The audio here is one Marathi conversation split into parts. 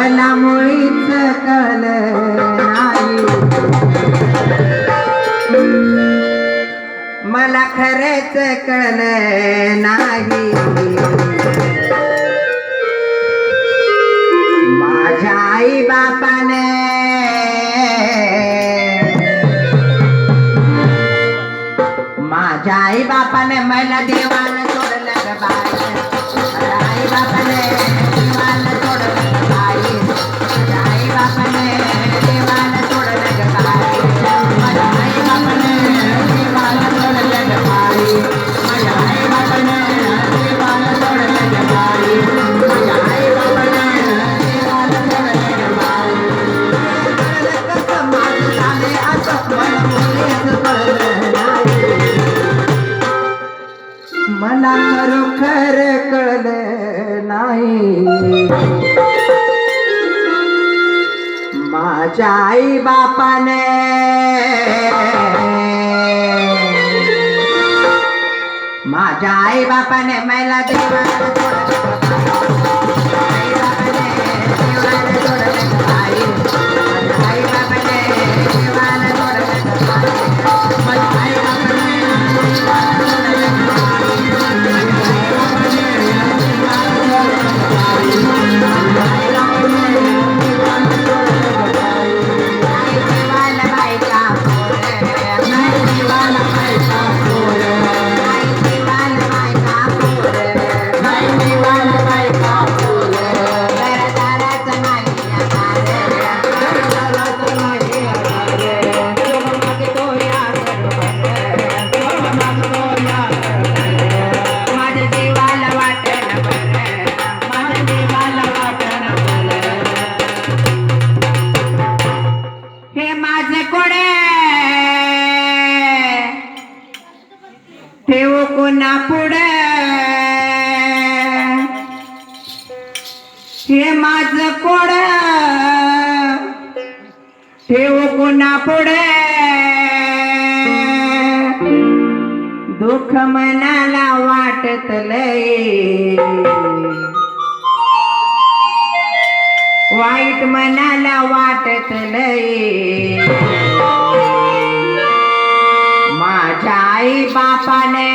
मला मुळीच कळल नाही. मला खरंच कळल नाही. माझ्या आई बापाने माझ्या आई बापाने मला देवाला मला खरोखर कळलं नाही. माझ्या आई बापाने माझ्या आई बापाने मला देवाला माझ कोड. ठेवू कुणा पुढे. दुःख मनाला वाटतलय वाईट मनाला वाटतलय माझ्या आई बापाने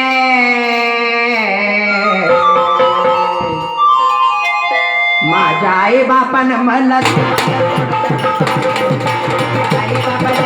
आई बापानं मला आई बापाने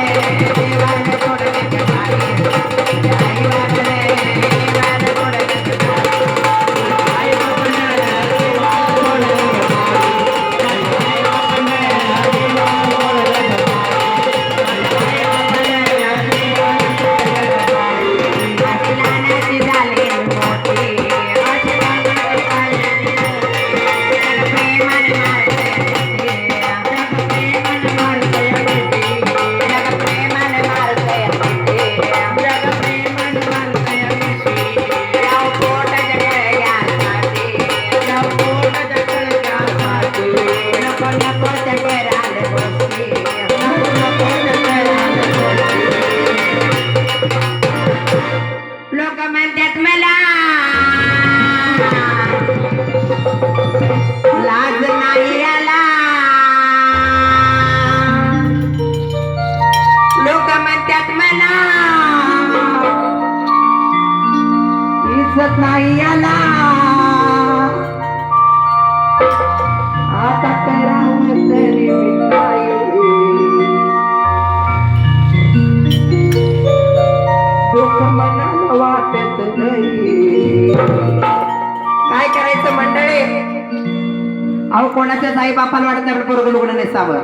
अहो कोणाच्याच आई बापाला वाटत नाही आपलं पोरगं लुगडं नेसावं.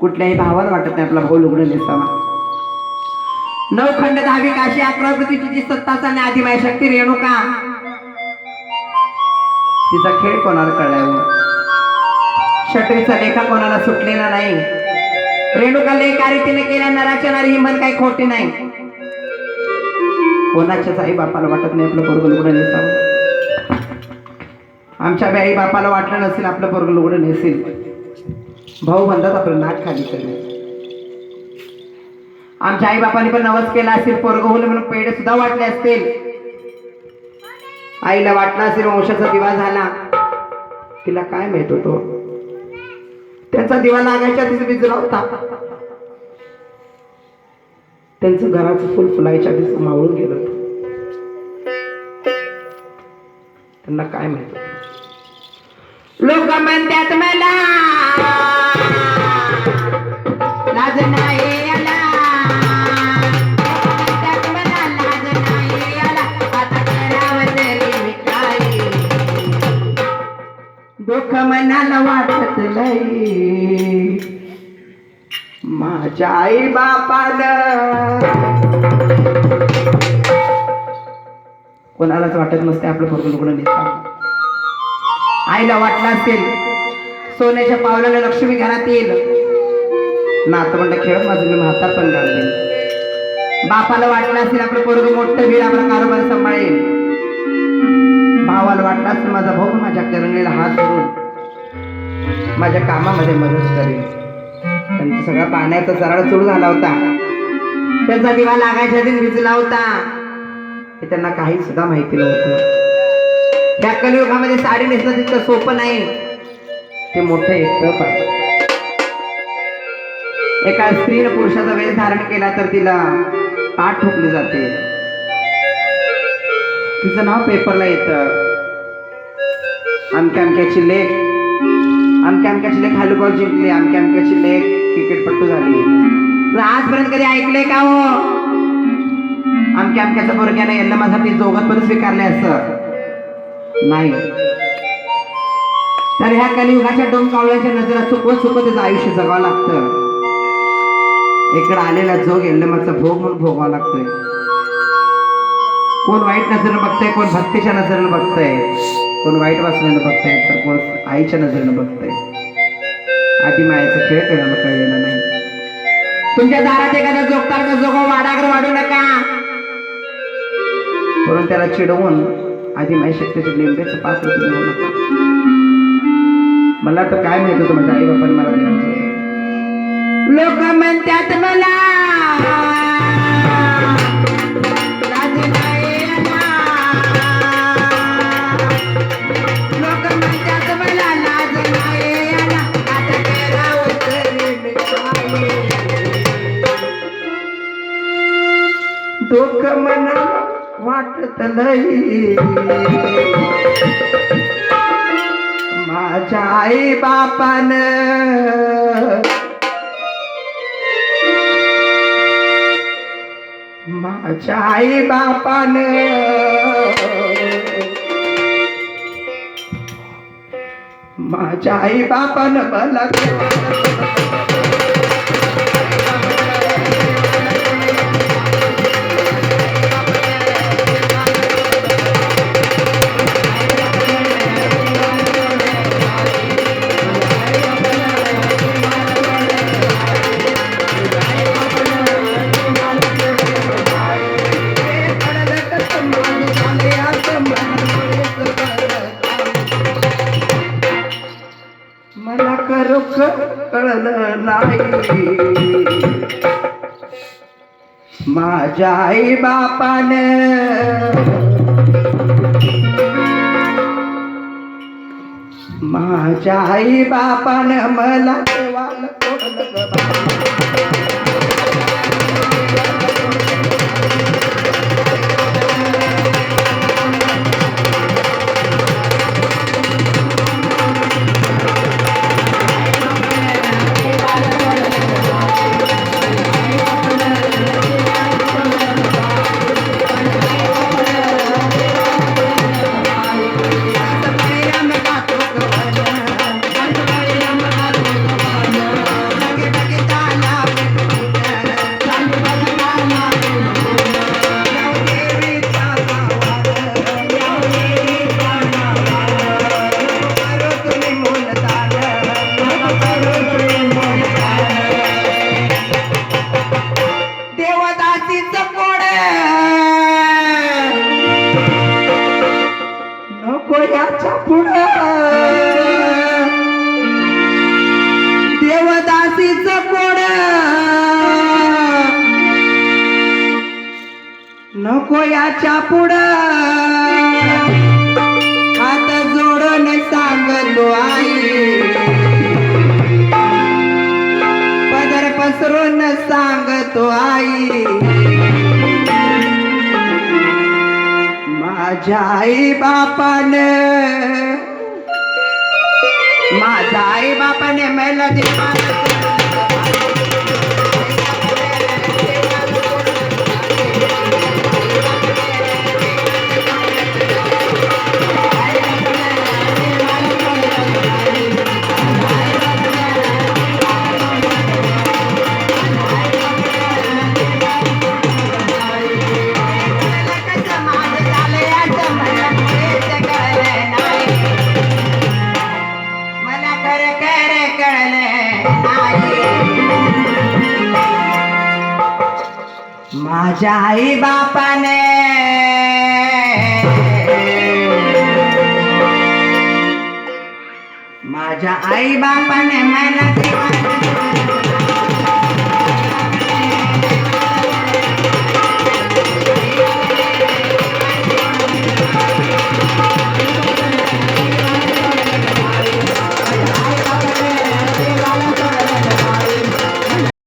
कुठल्याही भावाला वाटत नाही आपला भाऊ लुगडं नेसावा. नऊ खंड दहावी काशी अकरा पृथ्वीची जी सत्ताचा आणि आदिमाय शक्ती रेणुका. तिचा खेळ कोणाला कळलाय शटरीचा लेखा कोणाला सुटलेला नाही. रेणुका लेखा रीतीने केल्या नराच्या नारी हिंमत काही खोटी नाही. कोणाच्याच आई बापाला वाटत नाही आपलं पोरगं लुगडं नेसावं? आमच्या बी बापाला वाटलं नसेल आपलं पोरगं लुगडं नेसेल. भाऊ म्हणतात आपलं नाक खाली करेल आमच्या आई बापाने पण नवस केला असेल पोरग होलं म्हणून पेढे सुद्धा वाटले असतील. आईला वाटला असेल वंशाचा दिवा झाला. तिला काय माहीत होतो? त्यांचा दिवा लागायच्या आधीच विजला होता. त्यांचं घराचं फुल फुलायच्या आधीच मावळून गेलं त्यांना काय माहीत होतं? लोक म्हणतात मला. लाज नाही आला म्हणतात मला लाज नाही आला आता करावं तरी मी काय दुःख मनाला वाटत नाही माझ्या आई कोणालाच वाटत नसते आपलं फक्त लुगडं नेता आईला वाटलं असेल. सोन्याच्या पावलाला लक्ष्मी घरात येईल. नातवंड खेळत माझं मी म्हातार पण घालते बापाला वाटलं असेल आपलं पोरग मोठं होईल आपला कारोबार सांभाळेल. भावाला वाटलं असेल माझा भाऊ माझ्या करणीला हात धरून माझ्या कामामध्ये मदत करेल. त्यांचा सगळा पाण्याचा जराळ चूड झाला होता. त्यांचा दिवा लागायच्या आधी भिजला होता. हे त्यांना काही सुद्धा माहिती नव्हतं. त्या कलियुगामध्ये साडी नेसणं तितकं सोपं नाही. ते मोठं एक तप आहे. एका स्त्रीनं पुरुषाचा वेळ धारण केला तर तिला पाठ ठोकली जाते. तिचं नाव पेपरला येतं. अमक्या अमक्याची लेख. अमक्या अमक्याची लेख हॅलोबॉल जिंकली. अमक्या अमक्याची लेख क्रिकेटपट्टू झाली. तर आजपर्यंत कधी ऐकलंय का हो? अमक्या अमक्याच्या माझा ती जोगत पण स्वीकारले असं. नाही. तर ह्या कलियुगाच्या डोंकावळ्याच्या नजरा चुकवत चुकवत आयुष्य जगावं लागतं. इकडं आलेला जोग यल्लमाचा भोग म्हणून भोगावा लागतोय. कोण वाईट नजरेनं बघतंय कोण भक्तीच्या नजरेनं बघतंय कोण वाईट वासनेनं बघतंय तर कोण आईच्या नजरेनं बघतंय. आधी मायाचा खेळ करायला कळलेला नाही. तुमच्या दारात एखादा जोगतार का जोगो वाडागर वाढू नका. म्हणून त्याला चिडवून आधी माझ्या शक्तीचे लिंबेचं पाच रुपये देऊ नका मला तर काय माहीत होतं माझ्या आई बापाने मला लोक म्हणतात मला वाटत नाही. माझ्या आई बापान माझ्या आई बापान माझ्या आई बापान मला मला कळलं नाही. माझ्या आई बापान माझ्या आई बापान मला देवाला नको याच्या पुढं. हात जोडून सांगतो आई. पदर पसरून सांगतो आई. माझ्या आई बापान माझ्या आई बापाने मेला दिला माझ्या आई बापाने. माझ्या आई बापाने मला